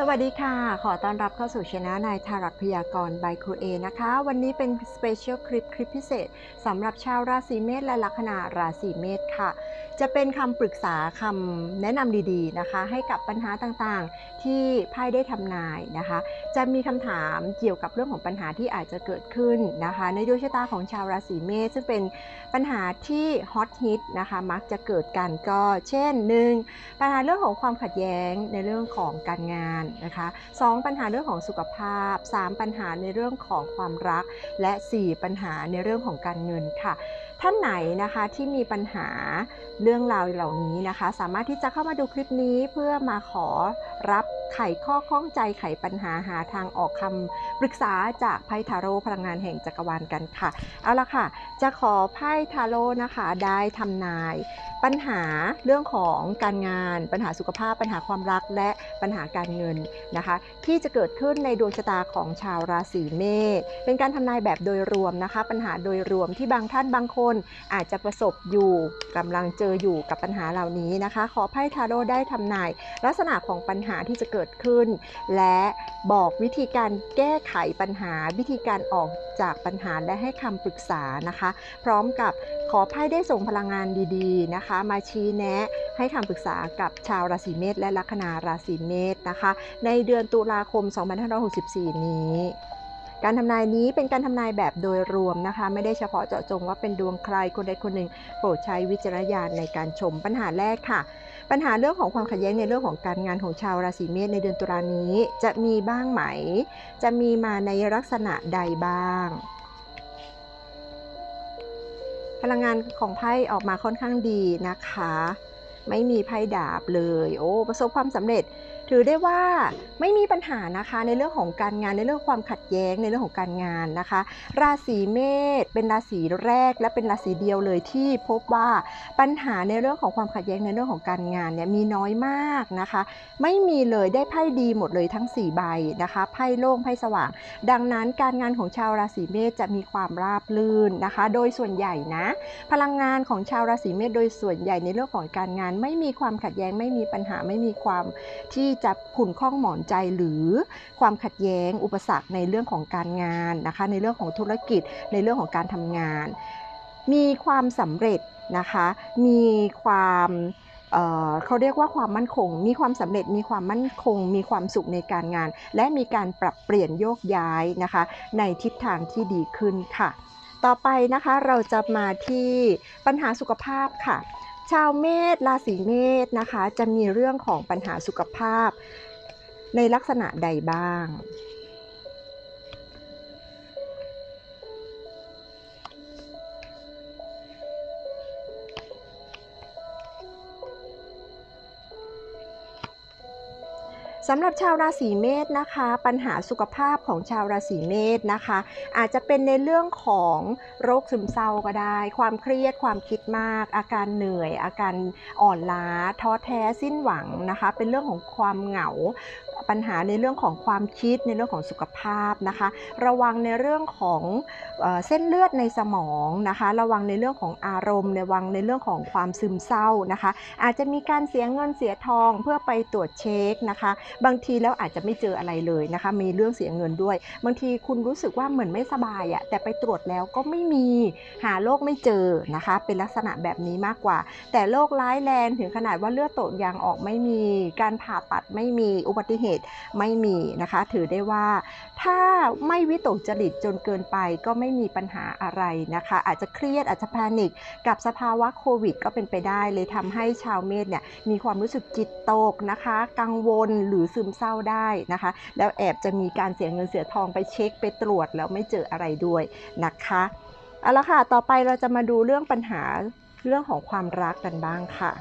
สวัสดีค่ะ ขอต้อนรับเข้าสู่ช anel นายทารักพยากรณ์ by ครูเอนะคะ วันนี้เป็นสเปเชียลคลิป คลิปพิเศษสำหรับชาวราศีเมษและลัคนาราศีเมษค่ะ จะเป็นคำปรึกษาคำแนะนำดีๆนะคะ ให้กับปัญหาต่างๆ ที่ไพ่ได้ทำนายนะคะ จะมีคำถามเกี่ยวกับเรื่องของปัญหาที่อาจจะเกิดขึ้นนะคะ ในดวงชะตาของชาวราศีเมษซึ่งเป็นปัญหาที่ฮอตฮิตนะคะมักจะเกิดกันก็เช่น 1. ปัญหาเรื่องของความขัดแย้งในเรื่องของการงานนะคะ 2. ปัญหาเรื่องของสุขภาพ 3. ปัญหาในเรื่องของความรัก และ 4. ปัญหาในเรื่องของการเงินค่ะ ท่านไหนนะคะที่มีปัญหาเรื่องราวเหล่านี้นะคะ สามารถที่จะเข้ามาดูคลิปนี้เพื่อมาขอรับไขข้อข้องใจไขปัญหาหาทางออกคำปรึกษาจากไพ่ทาโร่พลังงานแห่งจักรวาลกันค่ะ เอาละค่ะ จะขอไพ่ทาโร่นะคะได้ทำนาย ปัญหาเรื่องของการงาน ปัญหาสุขภาพ ปัญหาความรักและปัญหาการเงินนะคะ ที่จะเกิดขึ้นในดวงชะตาของชาวราศีเมษเป็นการทำนายแบบโดยรวมนะคะ ปัญหาโดยรวมที่บางท่านบางคนอาจจะประสบอยู่กำลังเจออยู่กับปัญหาเหล่านี้นะคะ ขอไพ่ทาโร่ได้ทำนาย ลักษณะของปัญหาที่จะเกิดขึ้น และบอกวิธีการแก้ไขปัญหาวิธีการออก จากปัญหาและให้คำปรึกษานะคะ พร้อมกับขอไพ่ได้ส่งพลังงานดีๆนะคะ มาชี้แนะให้คำปรึกษากับชาวราศีเมษและลัคนาราศีเมษนะคะ ในเดือนตุลาคม 2564 นี้การทำนายนี้เป็นการทำนายแบบโดยรวมนะคะ ไม่ได้เฉพาะเจาะจงว่าเป็นดวงใครคนใดคนหนึ่ง โปรดใช้วิจารณญาณในการชมปัญหาแรกค่ะ ปัญหาเรื่องของความขัดแย้งในเรื่องของการงานของชาวราศีเมษในเดือนตุลานี้ จะมีบ้างไหม จะมีมาในลักษณะใดบ้าง พลังงานของไพ่ออกมาค่อนข้างดีนะคะ ไม่มีไพ่ดาบเลย โอ้ประสบความสำเร็จ ถือได้ว่าไม่มีปัญหานะคะในเรื่องของการงานในเรื่องความขัดแย้งในเรื่องของการงานนะคะ ราศีเมษเป็นราศีแรก และเป็นราศีเดียวเลยที่พบว่าปัญหาในเรื่องของความขัดแย้งในเรื่องของการงานเนี่ยมีน้อยมากนะคะ ไม่มีเลยได้ไพ่ดีหมดเลยทั้ง 4 ใบนะคะไพ่โล่งไพ่สว่าง ดังนั้นการงานของชาวราศีเมษจะมีความราบรื่นนะคะ โดยส่วนใหญ่นะ พลังงานของชาวราศีเมษโดยส่วนใหญ่ในเรื่องของการงาน ไม่มีความขัดแย้งไม่มีปัญหาไม่มีความที่จะขุ่นข้องหมองใจหรือความขัดแย้งอุปสรรคในเรื่องของการงานนะคะ ในเรื่องของธุรกิจในเรื่องของการทำงาน มีความสำเร็จนะคะ มีความเเขาเรียกว่าความมั่นคง มีความสำเร็จ มีความมั่นคง มีความสุขในการงาน และมีการปรับเปลี่ยนโยกย้ายนะคะ ในทิศทางที่ดีขึ้นค่ะ ต่อไปนะคะเราจะมาที่ปัญหาสุขภาพค่ะ ชาวเมษราศีเมษนะคะ จะมีเรื่องของปัญหาสุขภาพในลักษณะใดบ้าง สำหรับชาวราศีเมษนะคะ ปัญหาสุขภาพของชาวราศีเมษนะคะ อาจจะเป็นในเรื่องของโรคซึมเศร้าก็ได้ ความเครียดความคิดมาก อาการเหนื่อย อาการอ่อนล้าท้อแท้สิ้นหวังนะคะ เป็นเรื่องของความเหงา ปัญหาในเรื่องของความคิดในเรื่องของสุขภาพนะคะ ระวังในเรื่องของเส้นเลือดในสมองนะคะ ระวังในเรื่องของอารมณ์ ระวังในเรื่องของความซึมเศร้านะคะ อาจจะมีการเสียเงินเสียทองเพื่อไปตรวจเช็คนะคะ บางทีแล้วอาจจะไม่เจออะไรเลยนะคะ มีเรื่องเสียเงินด้วย บางทีคุณรู้สึกว่าเหมือนไม่สบายอะแต่ไปตรวจแล้วก็ไม่มีหาโรคไม่เจอนะคะ เป็นลักษณะแบบนี้มากกว่า แต่โรคร้ายแรงถึงขนาดว่าเลือดตกยางออกไม่มี การผ่าตัดไม่มีอุบัติเหตุไม่มีนะคะ ถือได้ว่า ถ้าไม่วิตกจริตจนเกินไปก็ไม่มีปัญหาอะไรนะคะ อาจจะเครียดอาจจะแพนิคกับสภาวะโควิด ก็เป็นไปได้เลยทำให้ชาวเมษเนี่ยมีความรู้สึกจิตตกนะคะ กังวลหรือซึมเศร้าได้นะคะ แล้วแอบจะมีการเสียเงินเสียทองไปเช็คไปตรวจแล้วไม่เจออะไรด้วยนะคะเอาละค่ะ ต่อไปเราจะมาดูเรื่องปัญหาเรื่องของความรักกันบ้างค่ะ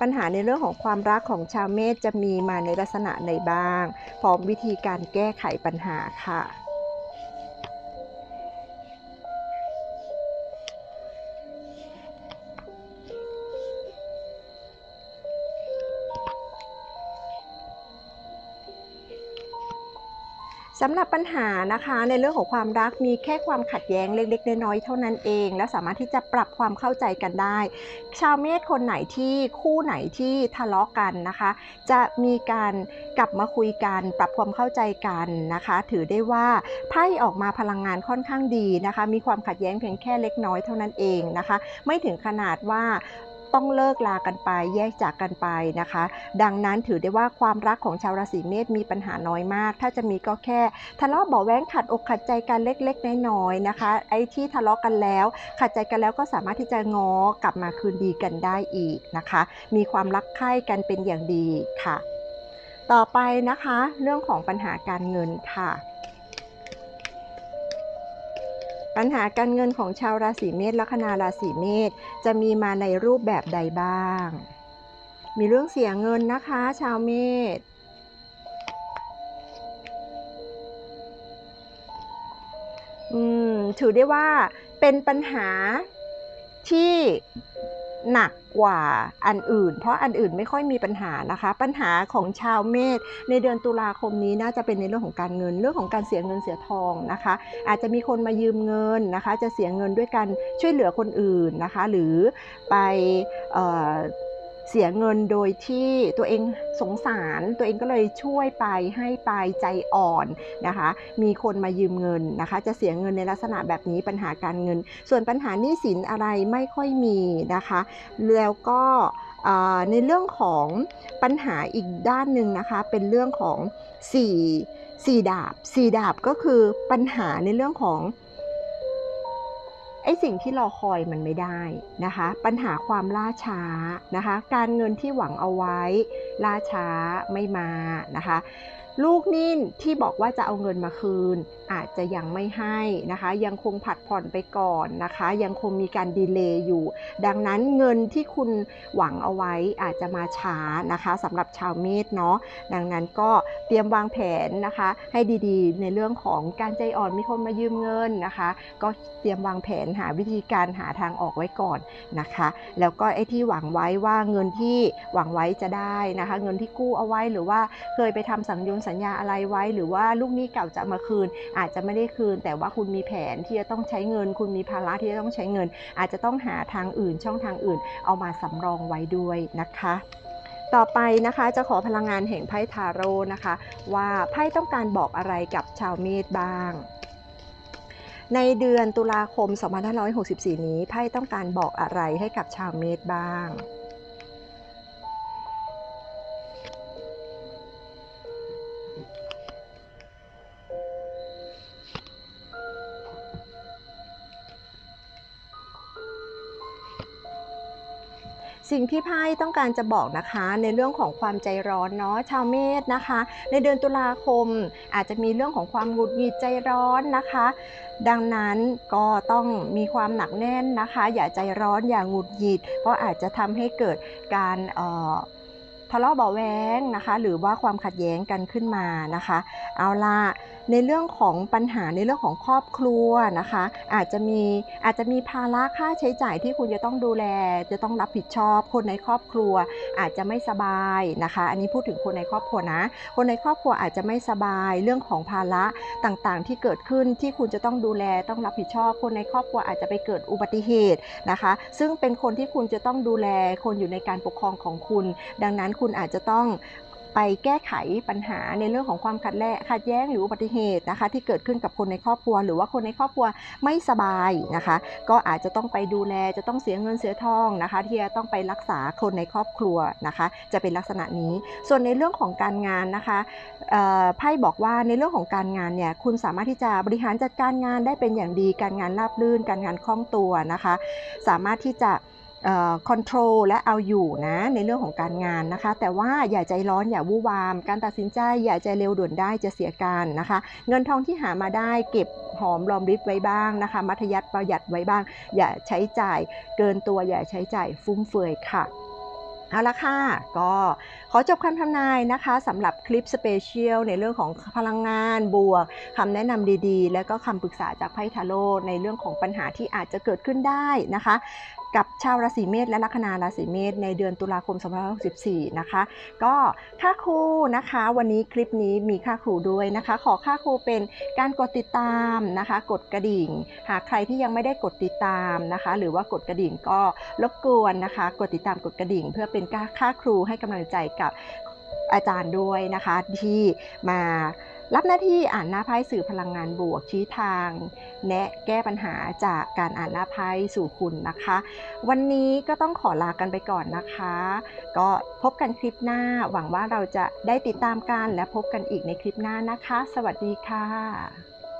ปัญหาในเรื่องของความรักของชาวเมษจะมีมาในลักษณะในบ้าง พร้อมวิธีการแก้ไขปัญหาค่ะ สำหรับปัญหานะคะในเรื่องของความรักมีแค่ความขัดแย้งเล็กๆน้อยๆเท่านั้นเอง และสามารถที่จะปรับความเข้าใจกันได้ ชาวเมษคนไหนที่คู่ไหนที่ทะเลาะกันนะคะ จะมีการกลับมาคุยกัน ปรับความเข้าใจกันนะคะ ถือได้ว่าไพ่ออกมาพลังงานค่อนข้างดีนะคะ มีความขัดแย้งเพียงแค่เล็กน้อยเท่านั้นเองนะคะ ไม่ถึงขนาดว่า ต้องเลิกลากันไปแยกจากกันไปนะคะ ดังนั้นถือได้ว่าความรักของชาวราศีเมษมีปัญหาน้อยมาก ถ้าจะมีก็แค่ทะเลาะเบาแว้งขัดอกขัดใจกันเล็กๆน้อยๆนะคะ ไอ้ที่ทะเลาะกันแล้ว ขัดใจกันแล้วก็สามารถที่จะง้อกลับมาคืนดีกันได้อีกนะคะ มีความรักใคร่กันเป็นอย่างดีค่ะ ต่อไปนะคะ เรื่องของปัญหาการเงินค่ะ ปัญหาการเงินของชาวราศีเมษลัคนาราศีเมษจะมีมาในรูปแบบใดบ้าง มีเรื่องเสียเงินนะคะ ชาวเมษอืมถือได้ว่าเป็นปัญหาที่ หนักกว่าอันอื่น เพราะอันอื่นไม่ค่อยมีปัญหานะคะ ปัญหาของชาวเมษในเดือนตุลาคมนี้น่าจะเป็นในเรื่องของการเงินเรื่องของการเสียเงินเสียทองนะคะ อาจจะมีคนมายืมเงินนะคะ จะเสียเงินด้วยการช่วยเหลือคนอื่นนะคะ หรือไป เสียเงินโดยที่ตัวเองสงสารตัวเองก็เลยช่วยไปให้ไปใจอ่อนนะคะ มีคนมายืมเงินนะคะ จะเสียเงินในลักษณะแบบนี้ปัญหาการเงิน ส่วนปัญหาหนี้สินอะไรไม่ค่อยมีนะคะแล้วก็ในเรื่องของปัญหาอีกด้านหนึ่งนะคะ เป็นเรื่องของสี่สี่ดาบสี่ดาบก็คือปัญหาในเรื่องของ ไอ้สิ่งที่รอคอยมันไม่ได้นะคะ ปัญหาความล่าช้านะคะ การเงินที่หวังเอาไว้ล่าช้าไม่มานะคะ ลูกหนี้ที่บอกว่าจะเอาเงินมาคืน อาจจะยังไม่ให้นะคะ ยังคงผัดผ่อนไปก่อนนะคะ ยังคงมีการดีเลย์อยู่ ดังนั้นเงินที่คุณหวังเอาไว้อาจจะมาช้านะคะสำหรับชาวเมษเนาะดังนั้นก็เตรียมวางแผนนะคะ ให้ดีๆ ในเรื่องของการใจอ่อนมีคนมายืมเงินนะคะ ก็เตรียมวางแผนหาวิธีการหาทางออกไว้ก่อนนะคะ แล้วก็ไอ้ที่หวังไว้ว่าเงินที่หวังไว้จะได้นะคะ เงินที่กู้เอาไว้หรือว่าเคยไปทำสัญญงสัญญาอะไรไว้ หรือว่าลูกหนี้เก่าจะมาคืน อาจจะไม่ได้คืน แต่ว่าคุณมีแผนที่จะต้องใช้เงิน คุณมีภาระที่จะต้องใช้เงิน อาจจะต้องหาทางอื่นช่องทางอื่น เอามาสำรองไว้ด้วยนะคะต่อไปนะคะจะขอพลังงานแห่งไพ่ทาโร่นะคะ ว่าไพ่ต้องการบอกอะไรกับชาวเมษบ้าง ในเดือนตุลาคม 2564 นี้ไพ่ต้องการบอกอะไรให้กับชาวเมษบ้าง สิ่งที่ไพ่ต้องการจะบอกนะคะในเรื่องของความใจร้อนเนาะชาวเมษนะคะ ในเดือนตุลาคมอาจจะมีเรื่องของความหงุดหงิดใจร้อนนะคะ ดังนั้นก็ต้องมีความหนักแน่นนะคะ อย่าใจร้อนอย่าหงุดหงิด เพราะอาจจะทำให้เกิดการทะเลาะเบาะแว้งนะคะ หรือว่าความขัดแย้งกันขึ้นมานะคะ เอาล่ะ ในเรื่องของปัญหาในเรื่องของครอบครัวนะคะ อาจจะมีอาจจะมีภาระค่าใช้จ่ายที่คุณจะต้องดูแล จะต้องรับผิดชอบ คนในครอบครัวอาจจะไม่สบายนะคะ อันนี้พูดถึงคนในครอบครัวนะ คนในครอบครัวอาจจะไม่สบายเรื่องของภาระต่างๆ ที่เกิดขึ้นที่คุณจะต้องดูแลต้องรับผิดชอบ คนในครอบครัวอาจจะไปเกิดอุบัติเหตุนะคะ ซึ่งเป็นคนที่คุณจะต้องดูแลคนอยู่ในการปกครองของคุณ ดังนั้นคุณอาจจะต้อง ไปแก้ไขปัญหาในเรื่องของความขัดแย้งขัดแย้งหรืออุบัติเหตุนะคะ ที่เกิดขึ้นกับคนในครอบครัว หรือว่าคนในครอบครัวไม่สบายนะคะ ก็อาจจะต้องไปดูแลจะต้องเสียเงินเสียทองนะคะ ที่จะต้องไปรักษาคนในครอบครัวนะคะ จะเป็นลักษณะนี้ ส่วนในเรื่องของการงานนะคะไพ่บอกว่าในเรื่องของการงานเนี่ยคุณสามารถที่จะบริหารจัดการงานได้เป็นอย่างดีการงานราบรื่น การงานคล่องตัวนะคะ สามารถที่จะ คอนโทรลและเอาอยู่นะในเรื่องของการงานนะคะ แต่ว่าอย่าใจร้อนอย่าวู่วาม การตัดสินใจอย่าใจเร็วด่วนได้จะเสียการนะคะ เงินทองที่หามาได้เก็บหอมรอมริบไว้บ้างนะคะ มัธยัติประหยัดไว้บ้าง อย่าใช้จ่ายเกินตัวอย่าใช้จ่ายฟุ่มเฟือยค่ะเอาละค่ะ ก็ขอจบคำทำนายนะคะสำหรับคลิปสเปเชียลในเรื่องของพลังงานบวกคำแนะนำดีๆ และก็คำปรึกษาจากไพ่ทาโร่ในเรื่องของปัญหาที่อาจจะเกิดขึ้นได้นะคะ กับชาวราศีเมษและลัคนาราศีเมษในเดือนตุลาคม2564 นะคะ ก็ค่าครูนะคะ วันนี้คลิปนี้มีค่าครูด้วยนะคะ ขอค่าครูเป็นการกดติดตามนะคะ กดกระดิ่ง หากใครที่ยังไม่ได้กดติดตามนะคะ หรือว่ากดกระดิ่งก็รบกวนนะคะ กดติดตามกดกระดิ่ง เพื่อเป็นค่าครูให้กำลังใจกับอาจารย์ด้วยนะคะที่มา รับหน้าที่อ่านหน้าไพ่สื่อพลังงานบวกชี้ทาง แนะแก้ปัญหาจากการอ่านหน้าไพ่สู่คุณนะคะ วันนี้ก็ต้องขอลากันไปก่อนนะคะ ก็พบกันคลิปหน้าหวังว่าเราจะได้ติดตามกันและพบกันอีกในคลิปหน้านะคะ สวัสดีค่ะ